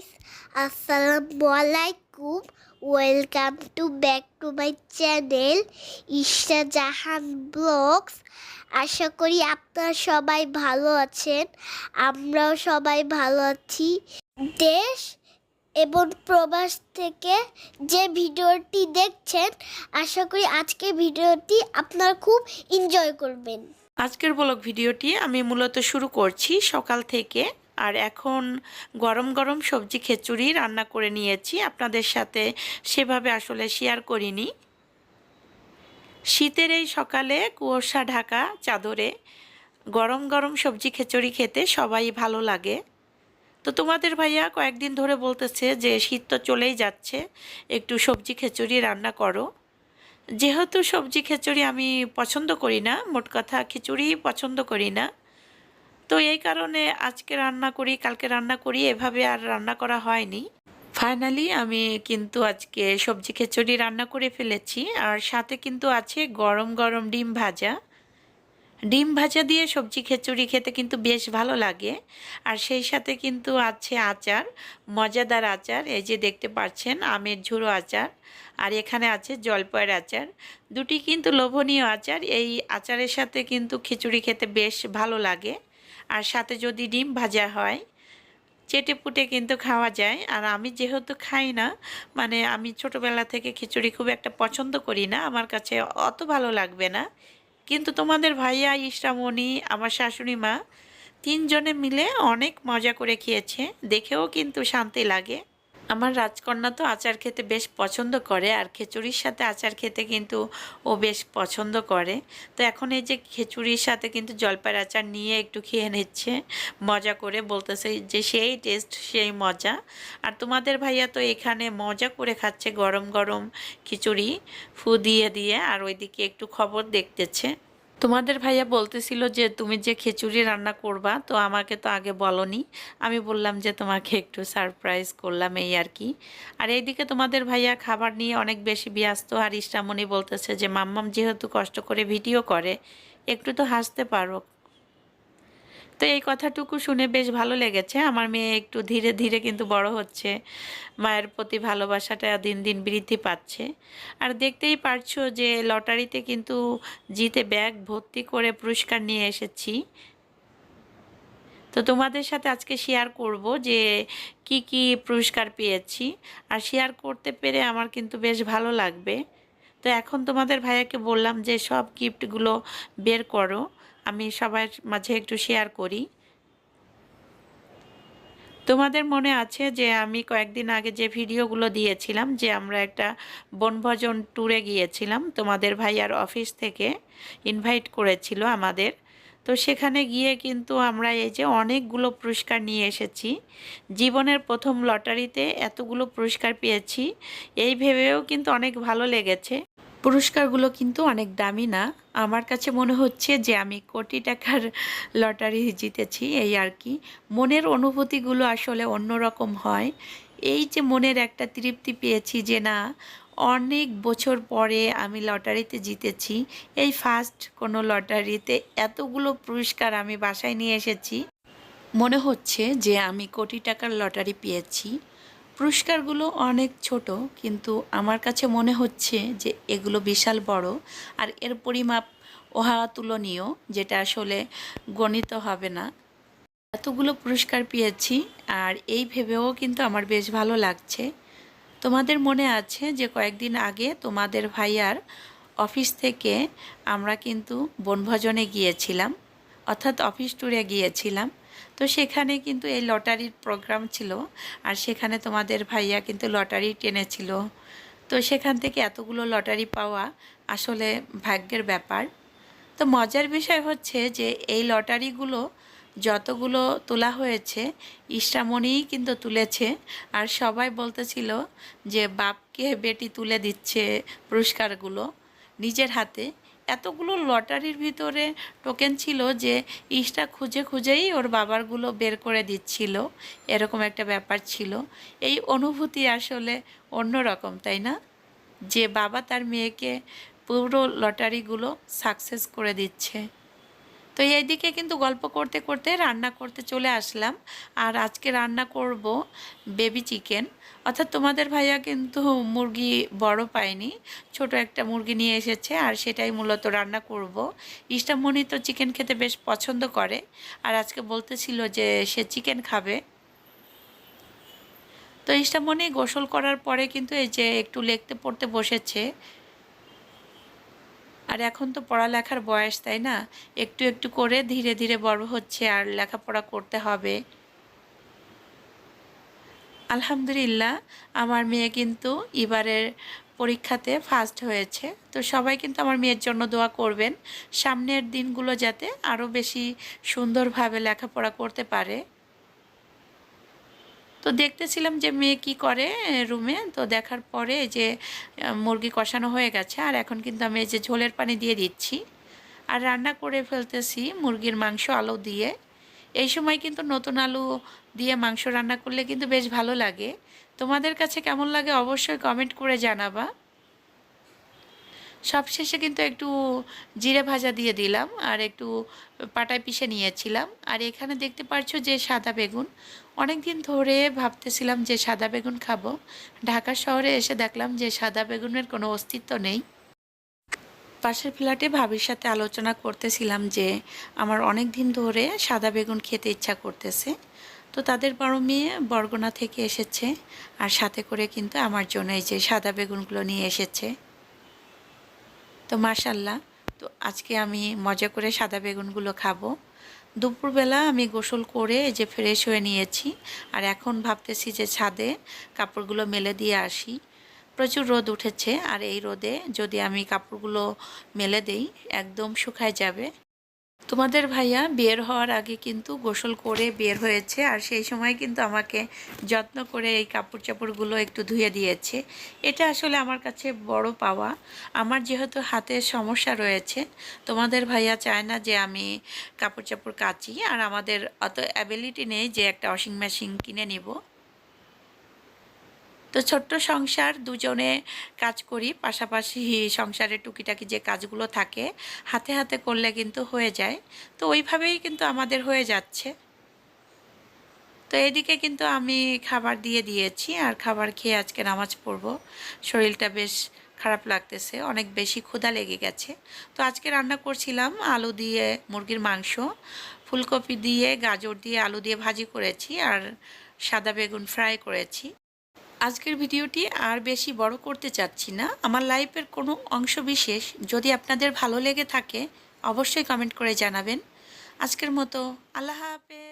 Guys আসসালামু আলাইকুম welcome to back to my channel Isha Jahan vlogs আশা করি আপনারা সবাই ভালো আছেন। আমরাও সবাই ভালো আছি। দেশ এবং প্রবাস থেকে যে ভিডিওটি দেখছেন, আশা করি আজকে ভিডিওটি আপনারা খুব এনজয় করবেন। আজকের ব্লগ ভিডিওটি আমি মূলত শুরু করছি সকাল থেকে। আর এখন গরম গরম সবজি খিচুড়ি রান্না করে নিয়েছি। আপনাদের সাথে সেভাবে আসলে শেয়ার করিনি। শীতের এই সকালে কুয়াশা ঢাকা চাদরে গরম গরম সবজি খিচুড়ি খেতে সবাই ভালো লাগে। তো তোমাদের ভাইয়া কয়েকদিন ধরে বলতেছে যে শীত তো চলেই যাচ্ছে, একটু সবজি খিচুড়ি রান্না করো। যেহেতু সবজি খিচুড়ি আমি পছন্দ করি না, মোট কথা খিচুড়ি পছন্দ করি না। তো এই কারণে আজকে রান্না করি, কালকে রান্না করি, এভাবে আর রান্না করা হয়নি। ফাইনালি আমি কিন্তু আজকে সবজি খিচুড়ি রান্না করে ফেলেছি, আর সাথে কিন্তু আছে গরম গরম ডিম ভাজা। ডিম ভাজা দিয়ে সবজি খিচুড়ি খেতে কিন্তু বেশ ভালো লাগে, আর সেই সাথে কিন্তু আছে আচার, মজাদার আচার, এই যে দেখতে পাচ্ছেন আমের ঝুড়ো আচার, আর এখানে আছে জলপাইয়ের আচার। দুটি কিন্তু লোভনীয় আচার, এই আচারের সাথে কিন্তু খিচুড়ি খেতে বেশ ভালো লাগে। আর সাথে যদি ডিম ভাজা হয় চেটে পুটে কিন্তু খাওয়া যায়। আর আমি যেহেতু খাই না মানে আমি ছোটোবেলা থেকে খিচুড়ি খুব একটা পছন্দ করি না, আমার কাছে অত ভালো লাগবে না। কিন্তু তোমাদের ভাইয়া, ইসরামণি, আমার শাশুড়ি মা তিনজনে মিলে অনেক মজা করে খেয়েছে, দেখেও কিন্তু শান্তি লাগে। আমার রাজকন্যা তো আচার খেতে বেশ পছন্দ করে, আর খিচুড়ির সাথে আচার খেতে কিন্তু ও বেশ পছন্দ করে। তো এখন এই যে খিচুড়ির সাথে কিন্তু জলপাইয়ের আচার নিয়ে একটু খেয়ে নিচ্ছে, মজা করে বলতেছে যে সেই টেস্ট সেই মজা। আর তোমাদের ভাইয়া তো এখানে মজা করে খাচ্ছে গরম গরম খিচুড়ি, ফু দিয়ে দিয়ে, আর ওইদিকে একটু খবর দেখতেছে। তোমাদের ভাইয়া বলতেছিল যে তুমি যে খিচুড়ি রান্না করবা, তো আমাকে তো আগে বলনি। আমি বললাম যে তোমাকে একটু সারপ্রাইজ করলাম এই আর কি। আর এইদিকে তোমাদের ভাইয়া খাবার নিয়ে অনেক বেশি ব্যস্ত, আর ইষ্টামণি বলতেছে যে মাম্মাম যেহেতু কষ্ট করে ভিডিও করে, একটু তো হাসতে পারো। তো এই কথাটুকু শুনে বেশ ভালো লেগেছে। আমার মেয়ে একটু ধীরে ধীরে কিন্তু বড় হচ্ছে। মায়ের প্রতি ভালোবাসাটা দিন দিন বৃদ্ধি পাচ্ছে। আর দেখতেই পারছ যে লটারিতে কিন্তু জিতে ব্যাগ ভর্তি করে পুরস্কার নিয়ে এসেছি। তো তোমাদের সাথে আজকে শেয়ার করব যে কি কি পুরস্কার পেয়েছি। আর শেয়ার করতে পেরে আমার কিন্তু বেশ ভালো লাগবে। তো এখন তোমাদের ভাইয়াকে বললাম যে সব গিফটগুলো বের করো। আমি সবার মাঝে একটু শেয়ার করি। তোমাদের মনে আছে যে আমি কয়েকদিন আগে যে ভিডিওগুলো দিয়েছিলাম, যে আমরা একটা বনভোজন ট্যুরে গিয়েছিলাম, তোমাদের ভাইয়ার অফিস থেকে ইনভাইট করেছিল আমাদের। তো সেখানে গিয়ে কিন্তু আমরা এই যে অনেকগুলো পুরস্কার নিয়ে এসেছি। জীবনের প্রথম লটারিতে এতগুলো পুরস্কার পেয়েছি। এই ভেবেও কিন্তু অনেক ভালো লেগেছে। পুরস্কারগুলো কিন্তু অনেক দামি না। আমার কাছে মনে হচ্ছে যে আমি কোটি টাকার লটারি জিতেছি এই আর কি। মনের অনুভূতিগুলো আসলে অন্যরকম হয়। এই যে মনের একটা তৃপ্তি পেয়েছি যে না, অনেক বছর পরে আমি লটারিতে জিতেছি। এই ফার্স্ট কোনো লটারিতে এতগুলো পুরস্কার আমি বাসায় নিয়ে এসেছি। মনে হচ্ছে যে আমি কোটি টাকার লটারি পেয়েছি। পুরস্কারগুলো অনেক ছোট, কিন্তু আমার কাছে মনে হচ্ছে যে এগুলো বিশাল বড় আর এর পরিমাপ ওহা তুলনীয়, যেটা আসলে গণিত হবে না। এতগুলো পুরস্কার পেয়েছি আর এই ভেবেও কিন্তু আমার বেশ ভালো লাগছে। তোমাদের মনে আছে যে কয়েকদিন আগে তোমাদের ভাইয়ার অফিস থেকে আমরা কিন্তু বনভোজনে গিয়েছিলাম, অর্থাৎ অফিস ট্যুরে গিয়েছিলাম। তো সেখানে কিন্তু এই লটারির প্রোগ্রাম ছিল আর সেখানে তোমাদের ভাইয়া কিন্তু লটারি টেনেছিল। তো সেখান থেকে এতগুলো লটারি পাওয়া আসলে ভাগ্যের ব্যাপার। তো মজার বিষয় হচ্ছে যে এই লটারিগুলো যতগুলো তোলা হয়েছে, ইষ্টামণিই কিন্তু তুলেছে। আর সবাই বলতেছিল যে বাপকে বেটি তুলে দিচ্ছে পুরস্কারগুলো নিজের হাতে। এতগুলো লটারির ভিতরে টোকেন ছিল যে ইসটা খুঁজে খুঁজেই ওর বাবারগুলো বের করে দিচ্ছিল। এরকম একটা ব্যাপার ছিল। এই অনুভূতি আসলে অন্য রকম তাই না? যে বাবা তার মেয়েকে পুরো লটারিগুলো সাকসেস করে দিচ্ছে। তো এইদিকে কিন্তু গল্প করতে করতে, রান্না করতে চলে আসলাম। আর আজকে রান্না করব বেবি চিকেন অর্থাৎ তোমাদের ভাইয়া কিন্তু মুরগি বড় পায়নি, ছোট একটা মুরগি নিয়ে এসেছে আর সেটাই মূলত রান্না করব। ইষ্টামণি তো চিকেন খেতে বেশ পছন্দ করে। আর আজকে বলতেছিল যে সে চিকেন খাবে। তো ইষ্টামণি গোসল করার পরে কিন্তু এই যে একটু লেখতে পড়তে বসেছে আর এখন তো পড়ালেখার বয়স, তাই না? একটু একটু করে ধীরে ধীরে বড় হচ্ছে আর লেখাপড়া করতে হবে। আলহামদুলিল্লাহ, আমার মেয়ে কিন্তু এবারের পরীক্ষাতে ফার্স্ট হয়েছে। তো সবাই কিন্তু আমার মেয়ের জন্য দোয়া করবেন, সামনের দিনগুলো যাতে আরও বেশি সুন্দরভাবে লেখাপড়া করতে পারে। তো দেখতেছিলাম যে মেয়ে কি করে রুমে, তো দেখার পরে যে মুরগি কষানো হয়ে গেছে, আর এখন কিন্তু আমি যে ঝোলের পানি দিয়ে দিচ্ছি। আর রান্না করে ফেলতেছি মুরগির মাংস আলু দিয়ে। এই সময় কিন্তু নতুন আলু দিয়ে মাংস রান্না করলে কিন্তু বেশ ভালো লাগে। তোমাদের কাছে কেমন লাগে অবশ্যই কমেন্ট করে জানাবা। সবশেষে কিন্তু একটু জিরে ভাজা দিয়ে দিলাম আর একটু পাটায় পিষে নিয়েছিলাম। আর এখানে দেখতে পাচ্ছ যে সাদা বেগুন। অনেক দিন ধরে ভাবতেছিলাম যে সাদা বেগুন খাব। ঢাকা শহরে এসে দেখলাম যে সাদা বেগুনের কোনো অস্তিত্ব নেই। পাশের ফ্ল্যাটে ভাবির সাথে আলোচনা করতেছিলাম যে আমার অনেক দিন ধরে সাদা বেগুন খেতে ইচ্ছা করতেছে। তো তাদের বড় মেয়ে বরগুনা থেকে এসেছে। আর সাথে করে কিন্তু আমার জন্য এই যে সাদা বেগুনগুলো নিয়ে এসেছে। তো মাশাল্লাহ। তো আজকে আমি মজা করে সাদা বেগুনগুলো খাব। দুপুরবেলা আমি গোসল করে যে ফ্রেশ হয়ে নিয়েছি। আর এখন ভাবতেছি যে ছাদে কাপড়গুলো মেলে দিয়ে আসি। প্রচুর রোদ উঠেছে, আর এই রোদে যদি আমি কাপড়গুলো মেলে দেই, একদম শুকায় যাবে। তোমাদের ভাইয়া বের হওয়ার আগে কিন্তু গোসল করে বের হয়েছে, আর সেই সময় কিন্তু আমাকে যত্ন করে এই কাপড় চাপড়গুলো একটু ধুয়ে দিয়েছে। এটা আসলে আমার কাছে বড় পাওয়া। আমার যেহেতু হাতের সমস্যা রয়েছে, তোমাদের ভাইয়া চায় না যে আমি কাপড় চাপড় কাচি, আর আমাদের অত অ্যাবিলিটি নেই যে একটা ওয়াশিং মেশিন কিনে নিব। তো ছোট্ট সংসার, দুজনে কাজ করি। পাশাপাশি সংসারে টুকিটাকি যে কাজগুলো থাকে, হাতে হাতে করলে কিন্তু হয়ে যায়। তো ওইভাবেই কিন্তু আমাদের হয়ে যাচ্ছে। তো এদিকে কিন্তু আমি খাবার দিয়ে দিয়েছি আর খাবার খেয়ে আজকে নামাজ পড়ব। শরীরটা বেশ খারাপ লাগতেছে, অনেক বেশি ক্ষুধা লেগে গেছে। তো আজকে রান্না করছিলাম আলু দিয়ে মুরগির মাংস, ফুলকপি দিয়ে গাজর দিয়ে আলু দিয়ে ভাজি করেছি আর সাদা বেগুন ফ্রাই করেছি। আজকের ভিডিওটি আর বেশি বড় করতে চাচ্ছি না। আমার লাইফের কোনো অংশ বিশেষ যদি আপনাদের ভালো লেগে থাকে, অবশ্যই কমেন্ট করে জানাবেন। আজকের মতো আল্লাহ হাফেজ।